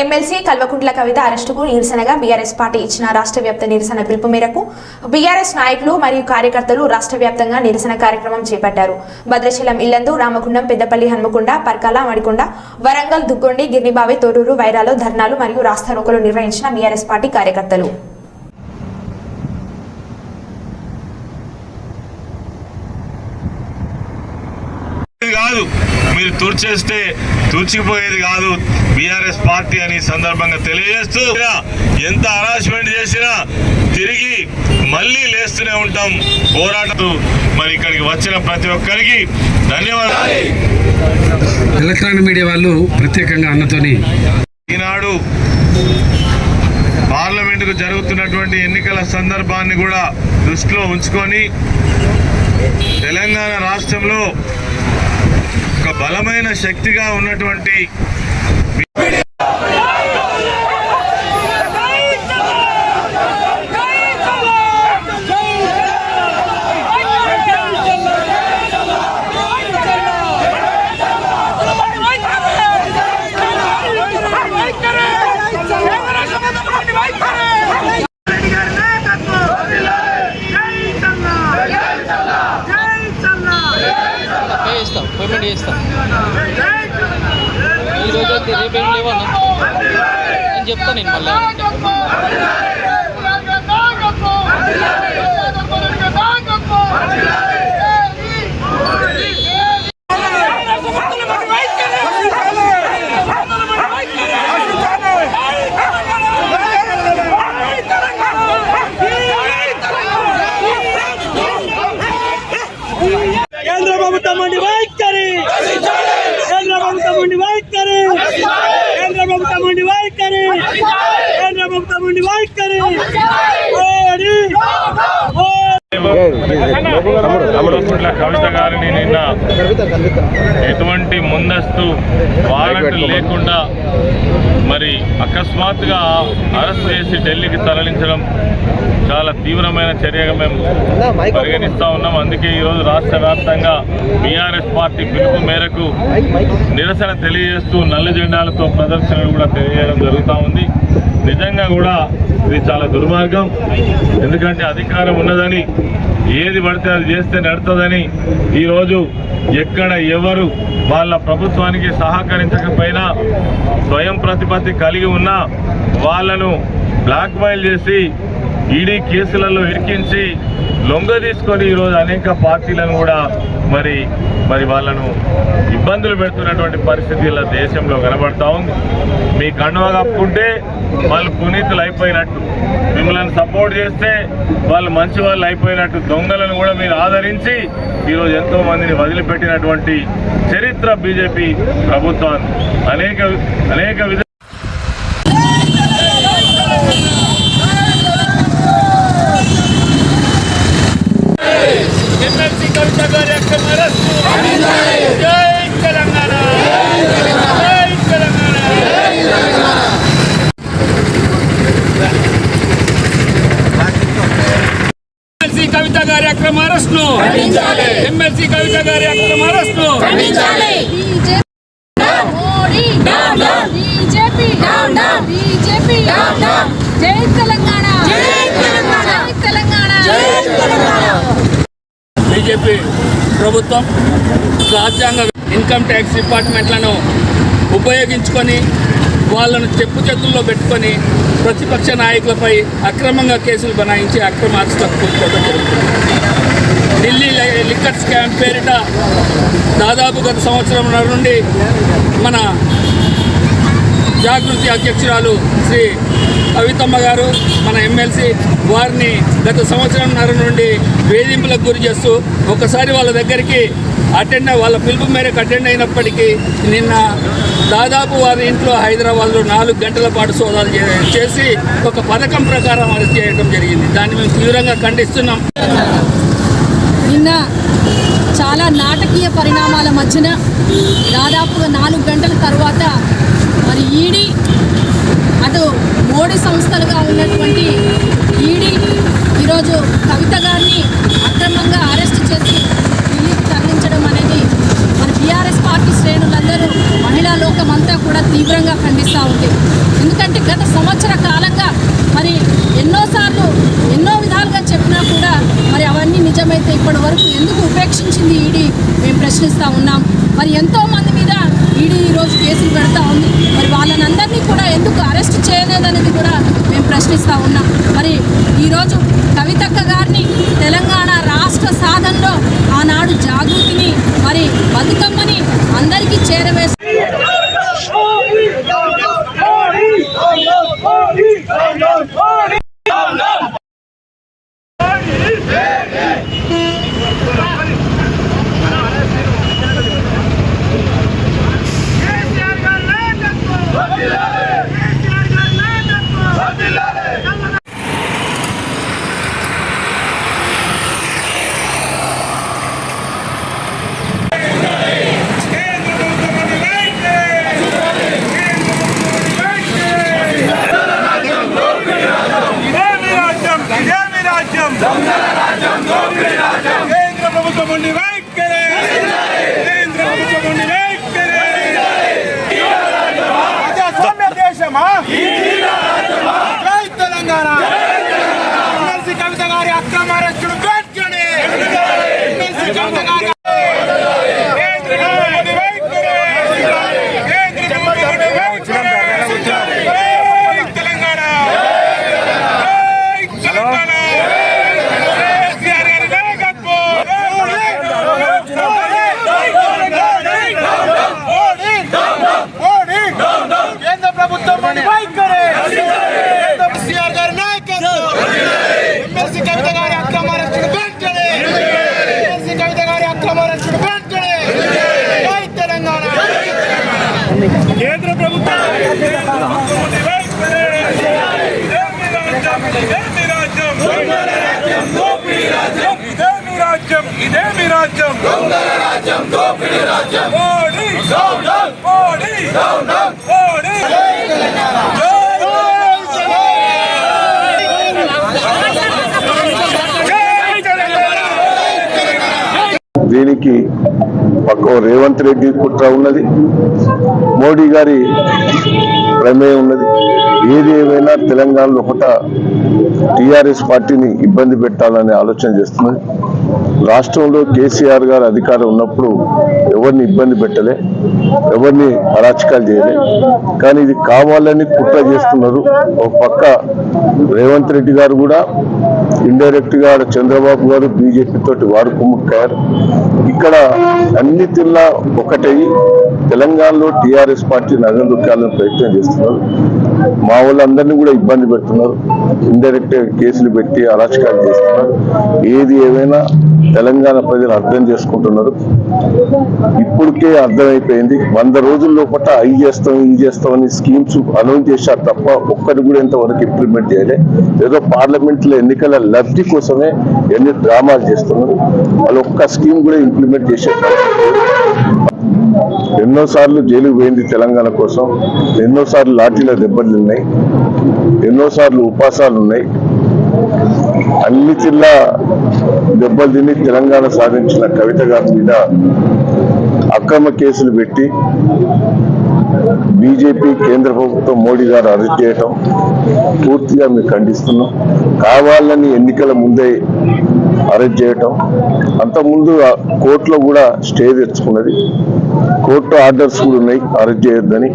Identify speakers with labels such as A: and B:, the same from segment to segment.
A: MLC Kalvakuntla Kavitha అరెస్టుకు నిరసనగా BRS party ఇచ్చిన రాష్ట్ర వ్యాప్త నిరసన పిలుపు మేరకు బీఆర్ఎస్ నాయకులు మరియు కార్యకర్తలు రాష్ట్ర వ్యాప్తంగా నిరసన కార్యక్రమం చేపట్టారు. భద్రాచలం ఇల్లందు రామగుండం పెద్దపల్లి హన్మకొండ పర్కాల మడికొండ వరంగల్ దుగ్గొండి గిర్నిబావి తోరూరు వైరాలో ధర్నాలు మరియు రాస్తారోకలు నిర్వహించిన బీఆర్ఎస్ పార్టీ కార్యకర్తలు.
B: కాదు. మీరు తుడిచేస్తే తుడిచిపోయేది కాదు. బీఆర్ఎస్ పార్టీ అని సందర్భంగా తెలియజేస్తూ ఎంత హరాస్మెంట్ చేసినా తిరిగి మళ్ళీ లేస్తూనే ఉంటాం. పోరాటం మరి ఇక్కడికి వచ్చిన ప్రతి ఒక్కరికి ధన్యవాదాలు.
C: ఎలక్ట్రానిక్ మీడియా వాళ్ళు ప్రత్యేకంగా అన్నతోని
B: ఈనాడు పార్లమెంటుకు జరుగుతున్నటువంటి ఎన్నికల సందర్భాన్ని కూడా దృష్టిలో ఉంచుకొని తెలంగాణ రాష్ట్రంలో ఒక బలమైన శక్తిగా ఉన్నటువంటి
D: చేస్తాం చేస్తాం ఈ రోజు అయితే రేపేం లేవన్నా నేను చెప్తాను నేను మళ్ళీ
E: కేంద్ర ప్రభుత్వం నుండి వైఖరి కేంద్ర ప్రభుత్వం నుండి వైఖరి కేంద్ర ప్రభుత్వం నుండి వైఖరి కేంద్ర ప్రభుత్వం నుండి
B: కవిత గారిని నిన్న ఎటువంటి ముందస్తు వారెంట్ లేకుండా మరి అకస్మాత్తుగా అరెస్ట్ చేసి ఢిల్లీకి తరలించడం చాలా తీవ్రమైన చర్యగా మేము పరిగణిస్తా ఉన్నాం. అందుకే ఈరోజు రాష్ట్ర వ్యాప్తంగా బీఆర్ఎస్ పార్టీ పిలుపు మేరకు నిరసన తెలియజేస్తూ నల్ల జెండాలతో ప్రదర్శనలు కూడా తెలియజేయడం జరుగుతూ ఉంది. నిజంగా కూడా ఇది చాలా దుర్మార్గం. ఎందుకంటే అధికారం ఉన్నదని ఏది పడితే అది చేస్తే నడుతుందని ఈరోజు ఎక్కడ ఎవరు వాళ్ళ ప్రభుత్వానికి సహకరించకపోయినా స్వయం ప్రతిపత్తి కలిగి ఉన్న వాళ్ళను బ్లాక్మెయిల్ చేసి ఈడీ కేసులలో ఇరికించి లొంగ తీసుకొని ఈరోజు అనేక పార్టీలను కూడా మరి మరి వాళ్ళను ఇబ్బందులు పెడుతున్నటువంటి పరిస్థితి ఇలా దేశంలో కనబడతా ఉంది. మీ కండువ కప్పుకుంటే వాళ్ళు పునీతులు అయిపోయినట్టు మిమ్మల్ని సపోర్ట్ చేస్తే వాళ్ళు మంచి వాళ్ళు అయిపోయినట్టు దొంగలను కూడా మీరు ఆదరించి ఈరోజు ఎంతో మందిని వదిలిపెట్టినటువంటి చరిత్ర బీజేపీ ప్రభుత్వాన్ని. అనేక అనేక విధ
E: ఎమ్మెల్సీ కవిత గారి యొక్క అరెస్టు జై తెలంగాణ జై తెలంగాణ ఎమ్మెల్సీ కవిత గారి అక్రమ అరెస్టును ఎమ్మెల్సీ కవిత గారి అక్రమ అరెస్టును
F: బీజేపీ బీజేపీ జై తెలంగాణ. జై తెలంగాణ. జై తెలంగాణ.
E: బీజేపీ ప్రభుత్వం రాజ్యాంగ ఇన్కమ్ ట్యాక్స్ డిపార్ట్మెంట్లను ఉపయోగించుకొని వాళ్ళను చెప్పు చేతుల్లో పెట్టుకొని ప్రతిపక్ష నాయకులపై అక్రమంగా కేసులు బనాయించి అక్రమ అరెస్టులకు కూర్చోవడం జరుగుతుంది లై- క్యాంప్ పేరిట దాదాపు గత సంవత్సరం నుండి మన జాగృతి అధ్యక్షురాలు శ్రీ కవితమ్మ గారు మన ఎమ్మెల్సీ వారిని గత సంవత్సరంన్నర నుండి వేధింపులకు గురి చేస్తూ ఒకసారి వాళ్ళ దగ్గరికి అటెండ్ వాళ్ళ పిలుపు మేరకు అటెండ్ అయినప్పటికీ నిన్న దాదాపు వారి ఇంట్లో హైదరాబాద్లో నాలుగు గంటల పాటు సోదాలు చేసి ఒక పథకం ప్రకారం అరెస్ట్ చేయడం జరిగింది. దాన్ని మేము తీవ్రంగా ఖండిస్తున్నాం.
F: నిన్న చాలా నాటకీయ పరిణామాల మధ్యన దాదాపుగా నాలుగు గంటల తర్వాత మరి ఈడీ అటు మోడీ సంస్థలుగా ఉన్నటువంటి ఈడీ ఈరోజు కవిత గారిని అక్రమంగా అరెస్ట్ చేసి ఢిల్లీకి తరలించడం అనేది మన బీఆర్ఎస్ పార్టీ శ్రేణులందరూ మహిళా లోకమంతా కూడా తీవ్రంగా ఖండి అనిపిస్తూ ఉంది ఎందుకంటే గత సంవత్సర కాలంగా మరి ఎన్నోసార్లు ఎన్నో విధాలుగా చెప్పినా కూడా మరి అవన్నీ నిజమైతే ఇప్పటి వరకు ఎందుకు చేసింది ఈడీ. మేము ప్రశ్నిస్తూ ఉన్నాం. మరి ఎంతో మంది మీద ఈడీ ఈరోజు కేసులు పెడతా ఉంది. మరి వాళ్ళని అందరినీ కూడా ఎందుకు అరెస్ట్ చేయలేదనేది కూడా మేము ప్రశ్నిస్తూ ఉన్నాం. మరి ఈరోజు కవితక్క గారిని తెలంగాణ రాష్ట్ర సాధనలో ఆనాడు జాగృతిని మరి బతుకమ్మని అందరికీ చేరవేస్తారు
G: ఇదేమి రాజ్యం ఇదేమి రాజ్యం కేంద్ర ప్రభుత్వం ఉండి వైఖరి కేంద్ర ప్రభుత్వం ఉండి వైఖరి ప్రజాస్వామ్య దేశమా జై తెలంగాణ ఎమ్మెల్సీ కవిత గారి అక్రమ అరెస్టును వెంటనే ఎమ్మెల్సీ కవిత గారి కేంద్ర ప్రభుత్వం ఉండి వైఖరి కేంద్ర ప్రభుత్వం ఉండి వైఖరి జై తెలంగాణ కేంద్ర ప్రభుత్వం వైఖరి కేసీఆర్ గారి నాయకత్వం ఎమ్మెల్సీ కవిత గారి అక్రమ అరెస్టును వెంటనే ఎమ్మెల్సీ కవిత గారి అక్రమ అరెస్టును వెంటనే జై తెలంగాణ కేంద్ర ప్రభుత్వం ఇదేమి రాజ్యం ఇదేమి రాజ్యం. మోడీ. మోడీ. మోడీ.
H: దీనికి పక్క రేవంత్ రెడ్డి కుట్ర ఉన్నది. మోడీ గారి ప్రమేయం ఉన్నది. ఏది ఏమైనా తెలంగాణలో ఒకట టిఆర్ఎస్ పార్టీని ఇబ్బంది పెట్టాలని ఆలోచన చేస్తున్నది. రాష్ట్రంలో కేసీఆర్ గారు అధికారం ఉన్నప్పుడు ఎవరిని ఇబ్బంది పెట్టలే ఎవరిని అరాచకాలు చేయలే. కానీ ఇది కావాలని కుట్ర చేస్తున్నారు. ఒక పక్క రేవంత్ రెడ్డి గారు కూడా ఇండైరెక్ట్గా చంద్రబాబు గారు బీజేపీ తోటి వారు కుమ్ముక్కారు. ఇక్కడ అన్ని తిల్లా ఒకటై తెలంగాణలో టిఆర్ఎస్ పార్టీ నగదుక్కాలని ప్రయత్నం చేస్తున్నారు. మా వాళ్ళందరినీ కూడా ఇబ్బంది పెడుతున్నారు. ఇండైరెక్ట్ కేసులు పెట్టి అరాచకాలు చేస్తున్నారు. ఏది ఏమైనా తెలంగాణ ప్రజలు అర్థం చేసుకుంటున్నారు. ఇప్పటికే అర్థమైపోయింది. వంద రోజుల లోపల అవి చేస్తాం ఇవి చేస్తాం అని స్కీమ్స్ అనౌన్స్ చేశారు తప్ప ఒక్కటి కూడా ఇంతవరకు ఇంప్లిమెంట్ చేయలే. ఏదో పార్లమెంట్లో ఎన్నికల లబ్ధి కోసమే ఎన్ని డ్రామాలు చేస్తున్నారు. వాళ్ళు ఒక్క స్కీమ్ కూడా ఇంప్లిమెంట్ చేసే ఎన్నోసార్లు జైలుకు పోయింది తెలంగాణ కోసం. ఎన్నోసార్లు లాఠీల దెబ్బలు ఉన్నాయి ఎన్నోసార్లు ఉపాసాలు ఉన్నాయి. అన్ని జిల్లా దెబ్బలు తిని తెలంగాణ సాధించిన కవిత గారి మీద అక్రమ కేసులు పెట్టి బీజేపీ కేంద్ర ప్రభుత్వం మోడీ గారు అరెస్ట్ చేయటం పూర్తిగా మేము ఖండిస్తున్నాం. కావాలని ఎన్నికల ముందే అరెస్ట్ చేయటం. అంతకుముందు కోర్టులో కూడా స్టే తెచ్చుకున్నది. కోర్టు ఆర్డర్స్ కూడా ఉన్నాయి అరెస్ట్ చేయొద్దని.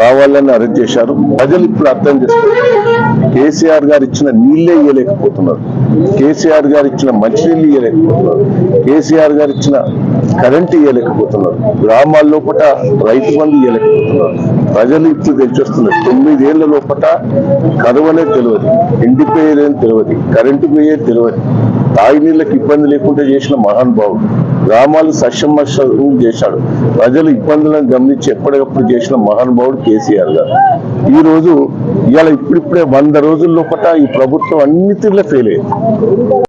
H: కావాలని అరెస్ట్ చేశారు. ప్రజలు ఇప్పుడు అర్థం చేసుకుంటారు కేసీఆర్ గారు ఇచ్చిన నీళ్ళే ఇవ్వలేకపోతున్నారు కేసీఆర్ గారు ఇచ్చిన మంచినీళ్ళు ఇవ్వలేకపోతున్నారు కేసీఆర్ గారు ఇచ్చిన కరెంట్ ఇవ్వలేకపోతున్నారు గ్రామాల లోపల రైతు బంధు ఇవ్వలేకపోతున్నారు ప్రజలు ఇప్పుడు తెలిసొస్తున్నారు తొమ్మిదేళ్ళ లోపల కరువనే తెలియదు ఎండిపోయేదని తెలియదు కరెంటు పోయేది తెలియదు తాగినీళ్ళకి ఇబ్బంది లేకుండా చేసిన మహానుభావుడు. గ్రామాలు సస్యమస్యం చేశాడు. ప్రజలు ఇబ్బందులను గమనించి ఎప్పటికప్పుడు చేసిన మహానుభావుడు కేసీఆర్ గారు. ఈ రోజు ఇవాళ ఇప్పుడిప్పుడే వంద రోజుల లోపల ఈ ప్రభుత్వం అన్నిటిలో ఫెయిల్ అయ్యింది